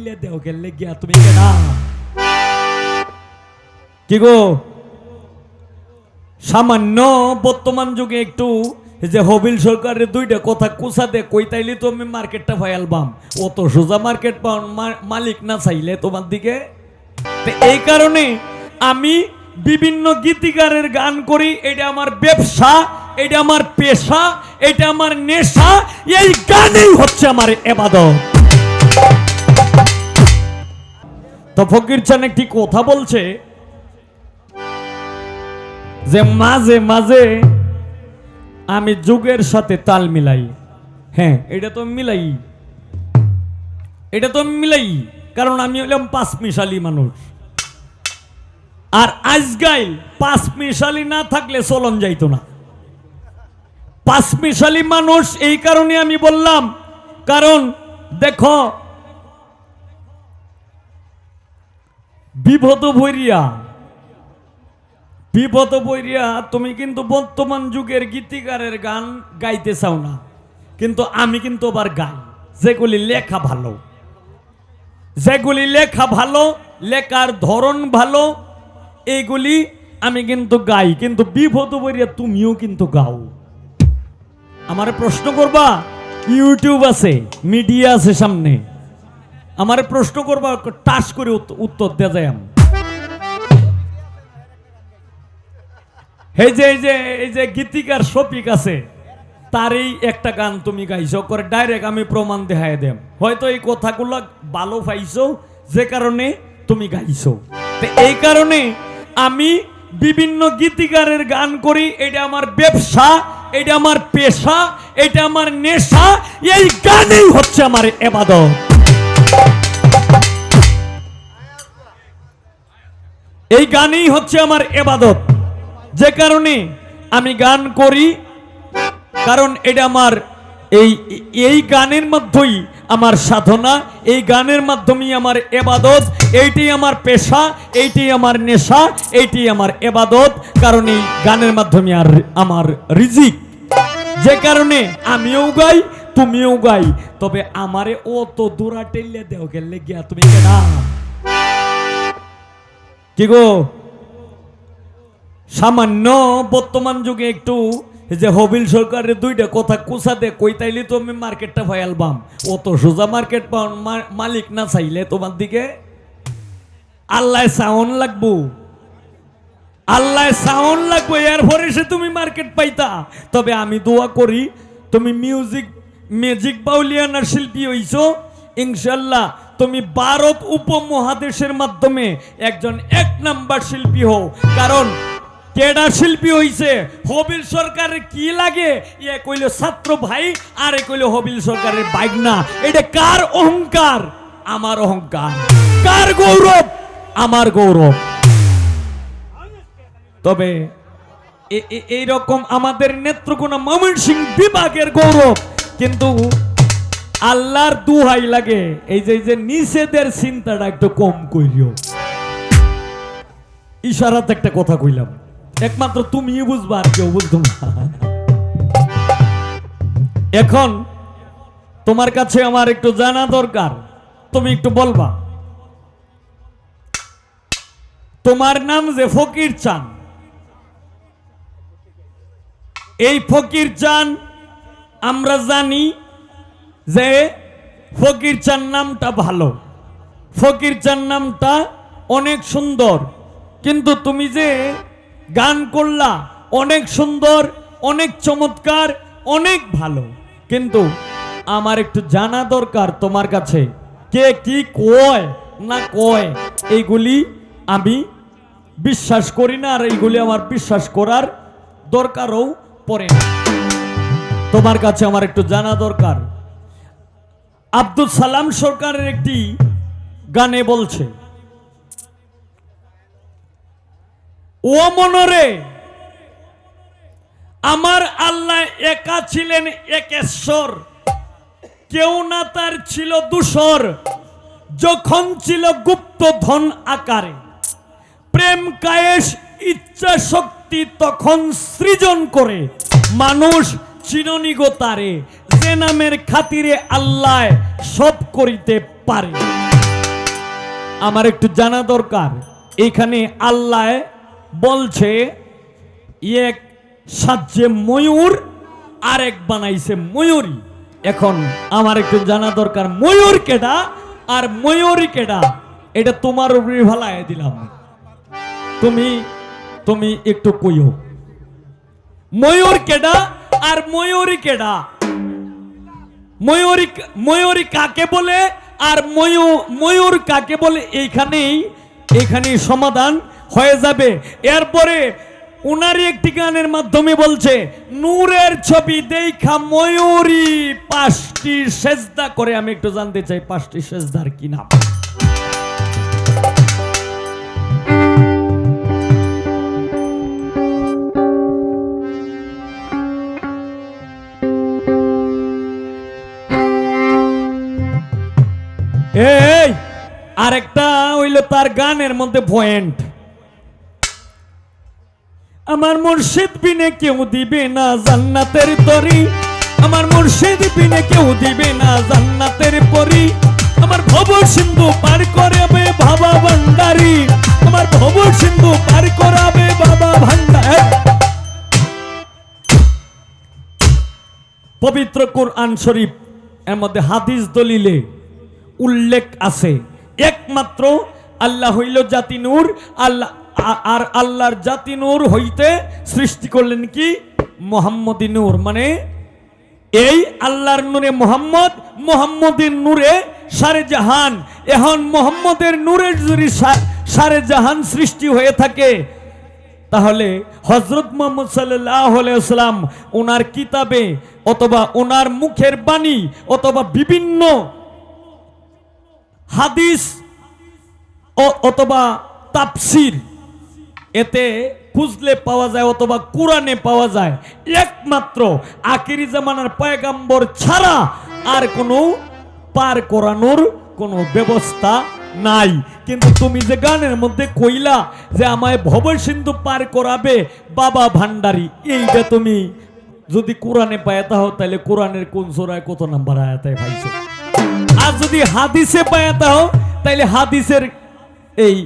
টেলে দেও গেলে গিয়া তুমি কেনা কি গো সামান্য বর্তমান যুগে একটু যে হবিল সরকারের দুইটা কথা কুসা দে কই তাইলে তো আমি মার্কেটটা ফাইলবাম অত সোজা মার্কেট মা- মালিক না চাইলে তোমার দিকে। এই কারণে আমি বিভিন্ন গীতিকারের গান করি, এটা আমার ব্যবসা, এটা আমার পেশা, এটা আমার নেশা, এই গানেই হচ্ছে আমার এবাদত। তো ফকির চান একটি কথা বলছে যে, মাঝে মাঝে আমি যুগের সাথে তাল মিলাই। হ্যাঁ এটা তো মিলাই। এটা তো মিলাই, কারণ আমি হলাম পাঁচ মিশালি মানুষ। আর আজগাইল পাঁচ মিশালি না থাকলে চলন যাইতো না। পাঁচ মিশালি মানুষ এই কারণে আমি বললাম, কারণ দেখো বিভদ ভৈরিয়া বিপদ বইরিয়া, তুমি কিন্তু বর্তমান যুগের গীতিকারের গান গাইতে চাও না। কিন্তু আমি কিন্তু আবার গাই। যেগুলি লেখা ভালো। যেগুলি লেখা ভালো, লেখার ধরন ভালো এইগুলি আমি কিন্তু গাই। কিন্তু বিপদ বইরিয়া তুমিও কিন্তু গাও। আমার প্রশ্ন করবা, ইউটিউব আছে, মিডিয়া আছে সামনে। আমার প্রশ্ন করবা, টাস করে উত্ত- উত্তর দেওয়া যায় আমি। এই যে এই যে এই যে গীতিকার শফিক আছে, তারই একটা গান তুমি গাইছো, করে ডাইরেক্ট আমি প্রমাণ দেখাই দেম। হয়তো এই কথাগুলো ভালো পাইছো, যে কারণে তুমি গাইছো। এই কারণে আমি বিভিন্ন গীতিকারের গান করি, এটা আমার ব্যবসা, এটা আমার পেশা, এটা আমার নেশা, এই গানেই হচ্ছে আমার এবাদত। এই গানই হচ্ছে আমার এবাদত। যে কারণে আমি গান করি, কারণ এটা আমার এই এই গানের মধ্যেই আমার সাধনা, এই গানের মাধ্যমেই আমার এবাদত এইটি আমার পেশা এইটি আমার নেশা এইটি আমার এবাদত, কারণ এই গানের মাধ্যমে আর আমার রিজিক। যে কারণে আমিও গাই, তুমিও গাই, তবে আমারে ও তো দূরা টেলে দেও গেলে গিয়া তুমি কেনা কি গো? সামান্য বর্তমান যুগে একটু যে হবিল সরকারের দুইটা কথা কুসা দে কই তাইলে তো আমি মার্কেটটা ফাইলবাম অত সোজা মার্কেট পাওয়ার মালিক না চাইলে তোমার দিকে? আল্লাহ সাউন্ড লাগবো। আল্লাহ সাউন্ড লাগবে, এরপরে সে তুমি মার্কেট পাইতা। তবে আমি দোয়া করি, তুমি মিউজিক ম্যাজিক বাউলিয়ানার শিল্পী হইছো, ইনশাল্লাহ তুমি ভারত উপমহাদেশের মাধ্যমে একজন এক নাম্বার শিল্পী হও। কারণ কেডা শিল্পী হইছে? হবিল সরকারের কি লাগে? ইয়ে কইল ছাত্র ভাই, আর এ কইল হবিল সরকারের বাইক না এটা কার অহংকার? আমার অহংকার। কার গৌরব? আমার গৌরব। তবে এ- এ- এইরকম আমাদের নেত্রকোনা ময়মন সিং বিভাগের গৌরব। কিন্তু আল্লাহর দুহাই লাগে। এই যে এই যে নিষেধের চিন্তাটা একটু কম করিও ইশারাতে একটা কথা কইলাম। একমাত্র তুমি বুঝবা আর কেউ বুঝতো এখন তোমার কাছে আমার একটু জানা দরকার। তুমি একটু বলবা। তোমার নাম যে ফকির চান। এই ফকির চান আমরা জানি যে ফকির চান নামটা ভালো। ফকির চান নামটা অনেক সুন্দর। কিন্তু তুমি যে গান করলা, অনেক সুন্দর, অনেক চমৎকার, অনেক ভালো। কিন্তু আমার একটু জানা দরকার তোমার কাছে। কে কি কয় না কয়, এইগুলি আমি বিশ্বাস করি না আর এইগুলি আমার বিশ্বাস করার দরকারও পড়ে না। তোমার কাছে আমার একটু জানা দরকার। আব্দুল সালাম সরকারের একটি গানে বলছে, ও মনরে, আমার আল্লাহ একা ছিলেন একেশ্বর। কেউ না তার ছিল দূষর যখন ছিল গুপ্ত ধন আকারে। প্রেম কায়েশ ইচ্ছা, শক্তি তখন সৃজন করে। মানুষ চিরনিগো নামের খাতিরে আল্লাহ সব করিতে পারে। আমার একটু জানা দরকার। এখানে আল্লাহ বলছে, এক সাজ্যে ময়ূর আর এক বানাইছে ময়ূরী। এখন আমার একটু জানা দরকার, ময়ূর কেডা আর ময়ূরী কেডা? এটা তোমার উপরে ভালায় দিলাম। তুমি তুমি একটু কইও। ময়ূর কেডা আর ময়ূরী কেডা? ময়ূরী ময়ূরী কাকে বলে? আর ময়ূ, ময়ূর কাকে বলে? এইখানেই এখানেই সমাধান হয়ে যাবে। এরপরে উনারই একটি গানের মাধ্যমে বলছে, নূরের ছবি দেখা ময়ূরী, পাঁচটি সেজদা। করে আমি একটু জানতে চাই, পাঁচটি সেজদার কি নাম? এই, আরেকটা হইল তার গানের মধ্যে পয়েন্ট আমার মুর্শিদ বিনে কেউ দিবে না জান্নাতের তরি। আমার মুর্শিদ বিনে কেউ দিবে না জান্নাতের পরি। আমার ভব সিন্ধু পার করাবে বাবা ভান্ডারি। আমার ভব সিন্ধু পার করাবে বাবা ভান্ডার। পবিত্র কোরআন শরীফ, এর মধ্যে হাদিস দলিলে উল্লেখ আছে। একমাত্র আল্লাহ হইল জাতি নূর আল্লাহ আর আল্লাহর জাতি নূর হইতে সৃষ্টি করলেন কি? মোহাম্মদী নূর। মানে এই আল্লাহর নূরে মোহাম্মদ মোহাম্মদের নূরে সারে জাহান। এখন মোহাম্মদের নূরের যদি সারে জাহান সৃষ্টি হয়ে থাকে, তাহলে হজরত মোহাম্মদ সাল্লাম ওনার কিতাবে অথবা ওনার মুখের বাণী অথবা বিভিন্ন হাদিস অ- অথবা তাপসির এতে খুঁজলে পাওয়া যায় অথবা কোরআনে পাওয়া যায়। একমাত্র আকিরি জামানার পয়গাম্বর ছাড়া আর কোনো পার করানোর কোনো ব্যবস্থা নাই। কিন্তু তুমি যে গানের মধ্যে কইলা যে আমায় ভব সিন্ধু পার করাবে, বাবা ভান্ডারি, এইটা তুমি যদি কোরআনে পায় তাহো তাহলে কোরআনের কোন সোরায় কত নাম্বার আয়াতায় পাইছো? আর যদি হাদিসে পায় তাহো তাহলে হাদিসের এই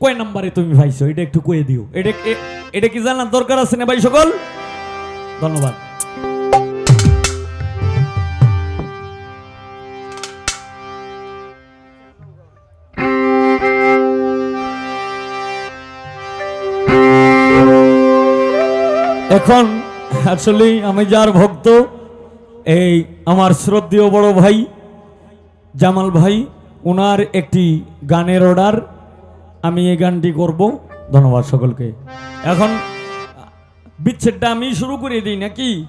কয় নাম্বারে তুমি ভাইছো এটা একটু কয়ে দিও। এটা এটা কি জানার দরকার আছে না ভাই সকল? ধন্যবাদ। এখন আসলে আমি যার ভক্ত, এই আমার শ্রদ্ধেয় বড় ভাই জামাল ভাই ওনার একটি গানের অর্ডার। আমি এই গানটি করব। ধন্যবাদ সকলকে। এখন, বিচ্ছেদটা আমি শুরু করে দিই নাকি?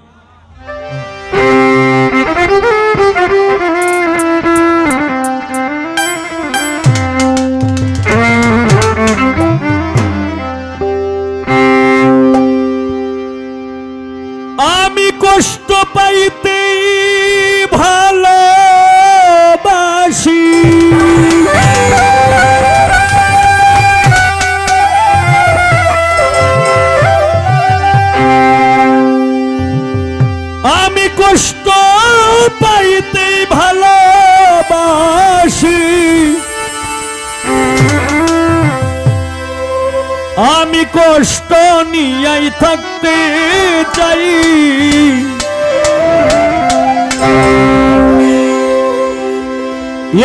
আমি কষ্ট পাইতেই আমি কষ্ট নিয়াই থাকতে চাই।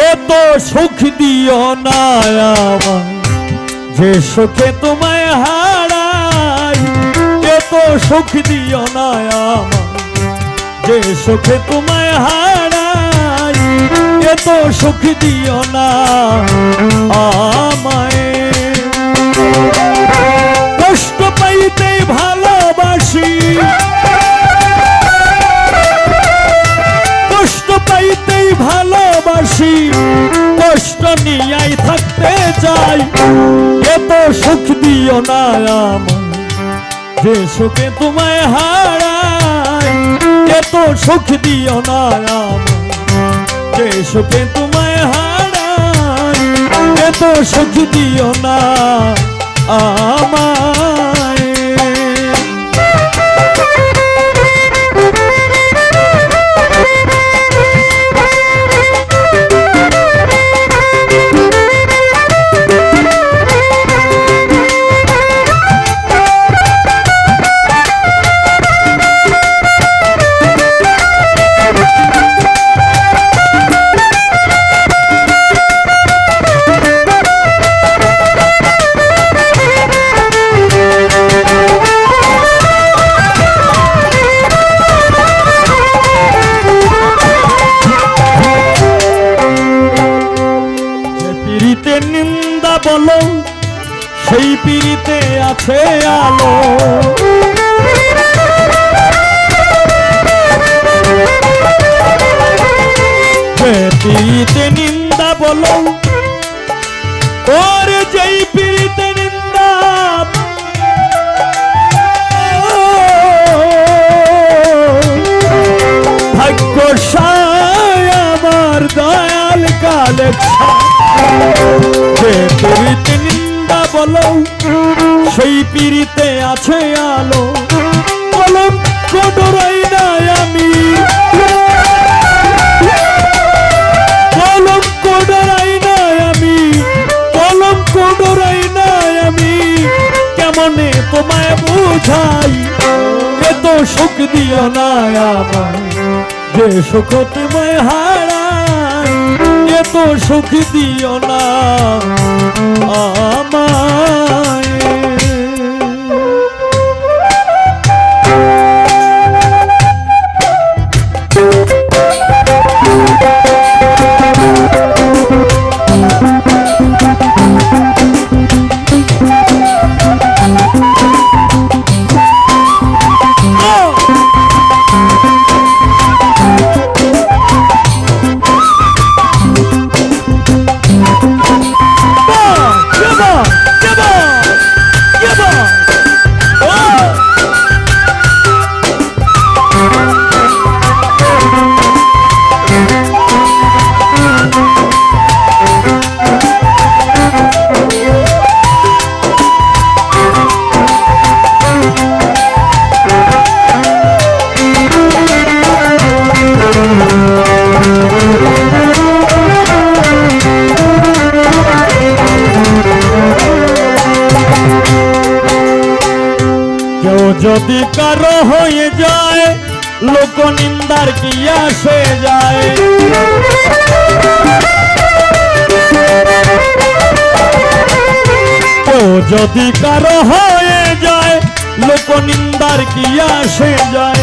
এত সুখ দিও না আমার যে সুখে তোমায় হারাই। এত সুখ দিও না আমার যে সুখে তোমায় হারাই। এত সুখ দিও না আমায়। কষ্ট পাইতে ভালোবাসি। কষ্ট পাইতেই ভালোবাসি। কষ্ট নিয়াই থাকতে চাই। এত সুখ দিও না আমার যে সুখে তোমায় হারাই, এত সুখ দিও না আমার যে সুখে তোমায় হারাই, এত সুখ দিও না আমায় যে পিড়িতে নিন্দা বলো। ওর যেই পিড়িতে নিন্দা। ভাগ্যশায় আমার দয়াল কালে যে পিড়িতে নিন্দা বলো, সেই পিড়িতে আছে আলো। কলম কোটরাই কেমনে তোমায় বুঝাই এত সুখ দিও না আমায়। যে সুখ তোমায় হারাই এত সুখ দিও না আমায়। যদি কারও হয়ে যায় লোক নিন্দার কি আসে যায়? কেউ যদি কারও হয়ে যায় লোক নিন্দার কি আসে যায়?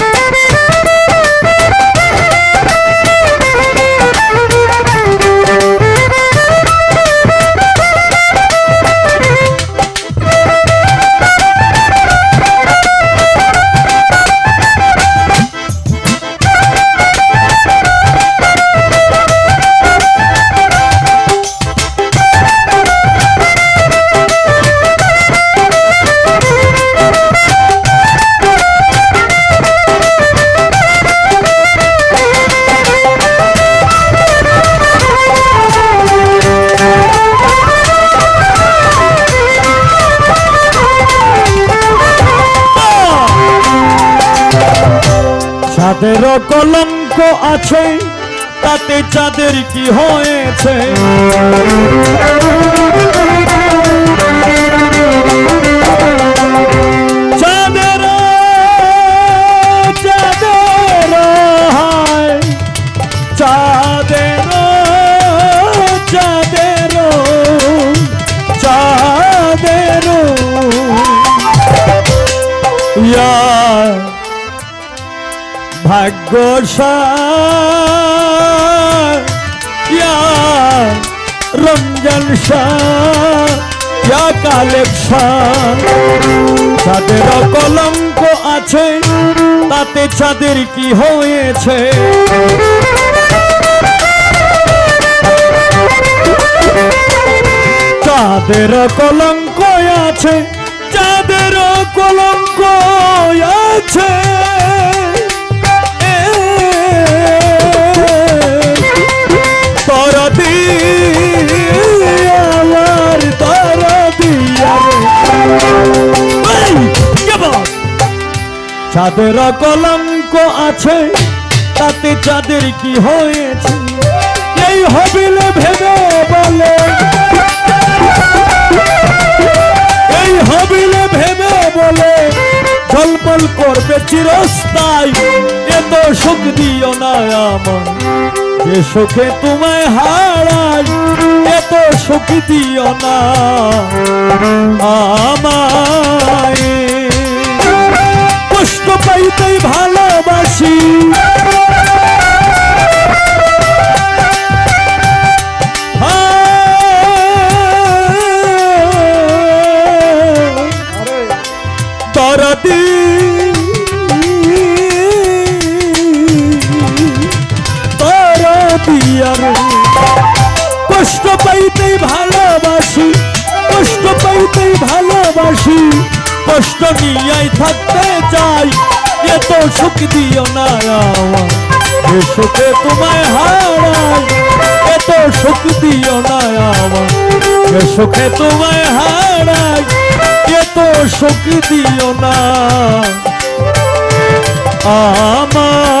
চাঁদের কলঙ্ক আছে তাতে চাঁদের কি হয়েছে? ইয়া রঞ্জন শাহ কলঙ্ক আছে, তাতে চাঁদের কি হয়েছে? চাঁদের কলঙ্ক আছে চাঁদের কলঙ্ক আছে। চাঁদের কলঙ্ক আছে, তাতে চাঁদের কি হয়েছে? এই হবিলে ভেবে বলে। এই হবিলে ভেবে বলে, জলপল করবে চিরস্থায়। এত সুখ দিও না আমার যে সুখে তোমায় হারাই এত সুখ দিও না। আমায় কষ্ট পাইতেই ভালোবাসি। কষ্ট নিয়াই থাকতে চাই এত সুখ দিও না এ সুখে তোমায় হারাই এত সুখ দিও না এ সুখে তোমায় হারাই এত সুখ দিও না। আমার